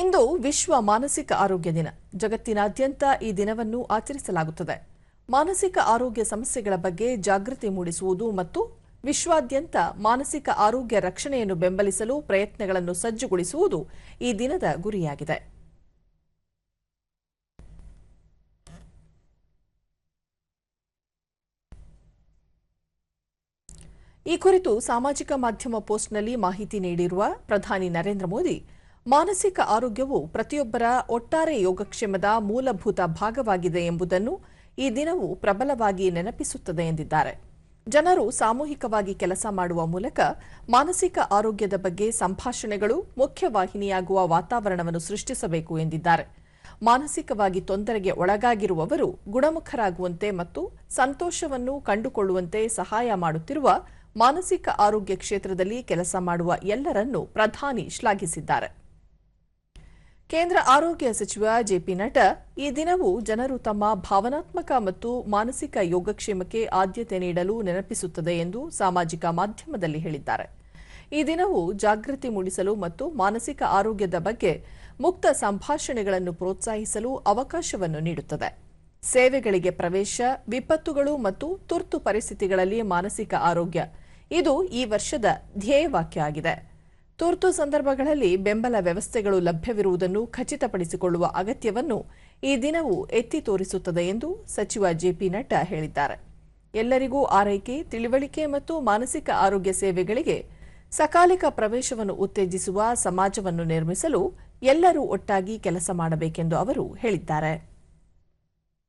ಇಂದು ವಿಶ್ವ ಮಾನಸಿಕ ಆರೋಗ್ಯ ದಿನ. ಜಗತ್ತಿನಾದ್ಯಂತ ಈ ದಿನವನ್ನು ಆಚರಿಸಲಾಗುತ್ತದೆ. ಮಾನಸಿಕ ಆರೋಗ್ಯ ಸಮಸ್ಯೆಗಳ ಬಗ್ಗೆ ಜಾಗೃತಿ ಮೂಡಿಸುವುದು ಮತ್ತು ವಿಶ್ವಾದ್ಯಂತ ಮಾನಸಿಕ ಆರೋಗ್ಯ ರಕ್ಷಣೆಯನ್ನು ಬೆಂಬಲಿಸಲು ಪ್ರಯತ್ನಗಳನ್ನು ಸಜ್ಜುಗೊಳಿಸುವುದು ಈ ದಿನದ ಗುರಿಯಾಗಿದೆ. ಈ ಕುರಿತು ಸಾಮಾಜಿಕ ಮಾಧ್ಯಮ ಪೋಸ್ಟ್ನಲ್ಲಿ ಮಾಹಿತಿ ನೀಡಿರುವ ಪ್ರಧಾನಿ ನರೇಂದ್ರ ಮೋದಿ ಮಾನಸಿಕ ಆರೋಗ್ಯವು ಪ್ರತಿಯೊಬ್ಬರ ಒಟ್ಟಾರೆ ಯೋಗಕ್ಷೇಮದ ಮೂಲಭೂತ ಭಾಗವಾಗಿದೆ ಎಂಬುದನ್ನು ಈ ದಿನವು ಪ್ರಬಲವಾಗಿ ನೆನಪಿಸುತ್ತದೆ ಎಂದಿದ್ದಾರೆ. ಜನರು ಸಾಮೂಹಿಕವಾಗಿ ಕೆಲಸ ಮಾಡುವ ಮೂಲಕ ಮಾನಸಿಕ ಆರೋಗ್ಯದ ಬಗ್ಗೆ ಸಂಭಾಷಣೆಗಳು ಮುಖ್ಯವಾಹಿನಿಯಾಗುವ ವಾತಾವರಣವನ್ನು ಸೃಷ್ಟಿಸಬೇಕು ಎಂದಿದ್ದಾರೆ. ಮಾನಸಿಕವಾಗಿ ತೊಂದರೆಗೆ ಒಳಗಾಗಿರುವವರು ಗುಣಮುಖರಾಗುವಂತೆ ಮತ್ತು ಸಂತೋಷವನ್ನು ಕಂಡುಕೊಳ್ಳುವಂತೆ ಸಹಾಯ ಮಾಡುತ್ತಿರುವ ಮಾನಸಿಕ ಆರೋಗ್ಯ ಕ್ಷೇತ್ರದಲ್ಲಿ ಕೆಲಸ ಮಾಡುವ ಎಲ್ಲರನ್ನೂ ಪ್ರಧಾನಿ ಶ್ಲಾಘಿಸಿದ್ದಾರೆ. ಕೇಂದ್ರ ಆರೋಗ್ಯ ಸಚಿವ ಜೆಪಿ ನಡ್ಡಾ ಈ ದಿನವು ಜನರು ತಮ್ಮ ಭಾವನಾತ್ಮಕ ಮತ್ತು ಮಾನಸಿಕ ಯೋಗಕ್ಷೇಮಕ್ಕೆ ಆದ್ಯತೆ ನೀಡಲು ನೆನಪಿಸುತ್ತದೆ ಎಂದು ಸಾಮಾಜಿಕ ಮಾಧ್ಯಮದಲ್ಲಿ ಹೇಳಿದ್ದಾರೆ. ಈ ದಿನವು ಜಾಗೃತಿ ಮೂಡಿಸಲು ಮತ್ತು ಮಾನಸಿಕ ಆರೋಗ್ಯದ ಬಗ್ಗೆ ಮುಕ್ತ ಸಂಭಾಷಣೆಗಳನ್ನು ಪ್ರೋತ್ಸಾಹಿಸಲು ಅವಕಾಶವನ್ನು ನೀಡುತ್ತದೆ. ಸೇವೆಗಳಿಗೆ ಪ್ರವೇಶ, ವಿಪತ್ತುಗಳು ಮತ್ತು ತುರ್ತು ಪರಿಸ್ಥಿತಿಗಳಲ್ಲಿ ಮಾನಸಿಕ ಆರೋಗ್ಯ, ಇದು ಈ ವರ್ಷದ ಧ್ಯೇಯವಾಕ್ಯ ಆಗಿದೆ. ತುರ್ತು ಸಂದರ್ಭಗಳಲ್ಲಿ ಬೆಂಬಲ ವ್ಯವಸ್ಥೆಗಳು ಲಭ್ಯವಿರುವುದನ್ನು ಖಚಿತಪಡಿಸಿಕೊಳ್ಳುವ ಅಗತ್ಯವನ್ನು ಈ ದಿನವು ಎತ್ತಿ ತೋರಿಸುತ್ತದೆ ಎಂದು ಸಚಿವ ಜೆಪಿ ನಡ್ಡಾ ಹೇಳಿದ್ದಾರೆ. ಎಲ್ಲರಿಗೂ ಆರೈಕೆ, ತಿಳಿವಳಿಕೆ ಮತ್ತು ಮಾನಸಿಕ ಆರೋಗ್ಯ ಸೇವೆಗಳಿಗೆ ಸಕಾಲಿಕ ಪ್ರವೇಶವನ್ನು ಉತ್ತೇಜಿಸುವ ಸಮಾಜವನ್ನು ನಿರ್ಮಿಸಲು ಎಲ್ಲರೂ ಒಟ್ಟಾಗಿ ಕೆಲಸ ಮಾಡಬೇಕೆಂದು ಅವರು ಹೇಳಿದ್ದಾರೆ.